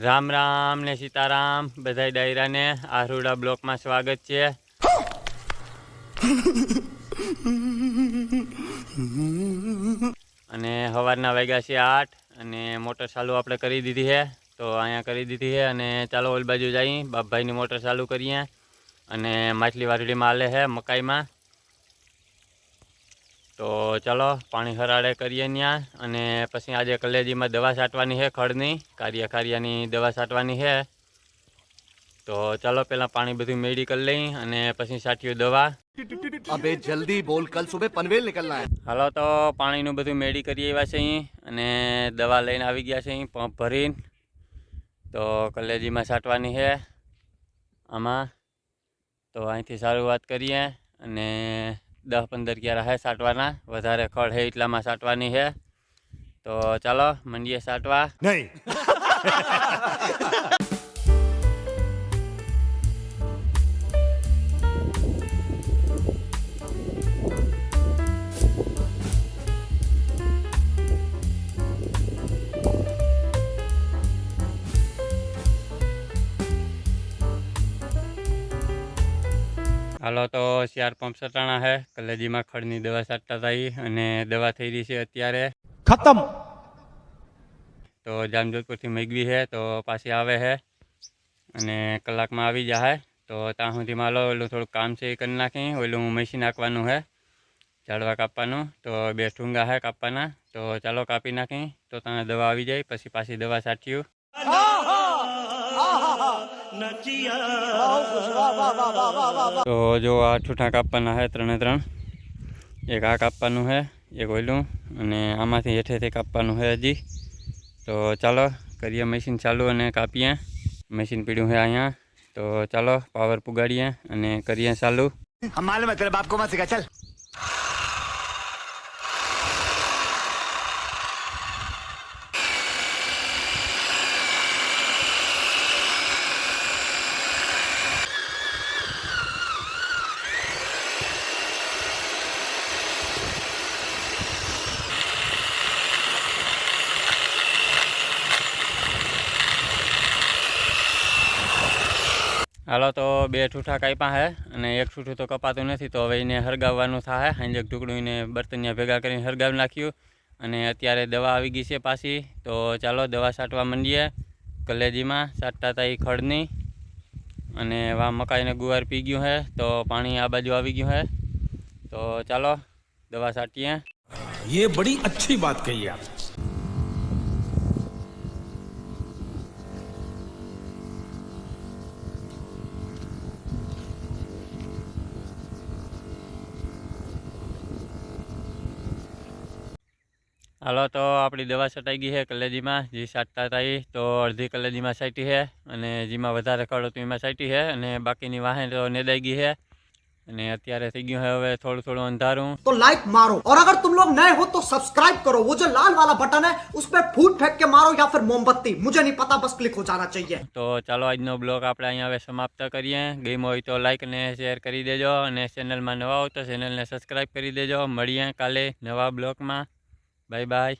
રામ રામ ને સીતારામ, બધાય ડાયરાને આહરુડા બ્લોકમાં સ્વાગત છે. અને સવારના વાગ્યા છે આઠ અને મોટર ચાલુ આપણે કરી દીધી છે. તો અહીંયા કરી દીધી છે અને ચાલો ઓલ બાજુ જઈ બાપભાઈની મોટર ચાલુ કરીએ. અને માછલી વાટડીમાં હાલે છે મકાઈમાં. તો ચલો પાણી હરાડે કરીએ ત્યાં અને પછી આજે કલેજીમાં દવા છાંટવાની છે ખડની કાર્ય કાર્યાની દવા છાંટવાની છે. તો ચલો પેલા પાણી બધું મેળી કરી લઈ અને પછી છાંટ્યું દવા. અબે જલ્દી બોલ કલ સુબે પનવેલ નીકળના હાલો તો પાણીનું બધું મેળી કરી આવ્યા છે અહીં અને દવા લઈને આવી ગયા છે અહીં પંપ ભરીને. તો કલેજીમાં છાંટવાની છે આમાં. તો અહીંથી સારું વાત કરીએ અને દસ પંદર ક્યારા હે સાટવાના. વધારે ખડ હે એટલામાં સાટવાની છે તો ચાલો મંડીએ સાટવા. नहीं હાલો તો ચાર પંપ સટાણા હે. કલેજીમાં ખડની દવા સાટતા થઈ અને દવા થઈ રહી છે અત્યારે. ખતમ! તો જામજોધપુરથી મેગવી હે તો પાછી આવે હે અને કલાકમાં આવી જાય તો ત્યાં સુધી માલો ઓલું થોડું કામ છે એ કરી નાખી ઓલું મશીન નાખવાનું હે ઝાડવા કાપવાનું. તો બે ઠુંગા હે કાપવાના. તો ચાલો કાપી નાખી તો તમે દવા આવી જાય પછી પાછી દવા સાચ્યું તો જો આ છૂટા કાપવાના હે ત્રણે ત્રણ એક આ કાપવાનું હે એક ઓયલું અને આમાંથી હેઠેથી કાપવાનું છે હજી તો ચાલો કરીએ મશીન ચાલુ અને કાપીએ મશીન પીડ્યું હે અહીંયા તો ચાલો પાવર પુગાડીએ અને કરીએ ચાલુ માલુમ આપકો મત ચલ હાલો તો બે ઠૂઠા કાપ્યા છે અને એક ઠૂઠું તો કપાતું નથી તો હવે એને હરગાવવાનું થાય હાંજક ટુકડું એને બર્તનિયા ભેગા કરીને હરગાવી નાખ્યું અને અત્યારે દવા આવી ગઈ છે પાછી તો ચાલો દવા છાંટવા માંડીએ કલેજીમાં છાંટતા હતા એ ખડની અને વા મકાઈને ગુવાર પી ગયું છે તો પાણી આ બાજુ આવી ગયું છે તો ચાલો દવા છાંટીએ ये बड़ी अच्छी बात कही आप હાલો તો આપણી દવા છટાઈ ગઈ છે કલેજીમાં જે છાંટતા હતા એ તો અડધી કલેજીમાં છાંટી છે અને જેમાં વધારે ખડ હતું એમાં છાંટી છે અને બાકીની વાહે તો નેદાઈ ગઈ છે અને અત્યારે થઈ ગયું છે હવે થોડું થોડું અંધારું तो लाइक मारो और अगर तुम लोग नए हो तो सब्सक्राइब करो वो जो लाल वाला बटन है उस पर फूट फेंक के मारो या फिर मोमबत्ती मुझे नहीं पता बस क्लिक हो जाना चाहिए તો ચાલો આજનો બ્લોગ આપણે અહીંયા હવે સમાપ્ત કરીએ ગમ્યો હોય તો લાઈક અને શેર કરી દેજો અને ચેનલમાં નવા હો તો ચેનલને સબસ્ક્રાઈબ કરી દેજો મળીએ કાલે નવા બ્લોગમાં Bye bye.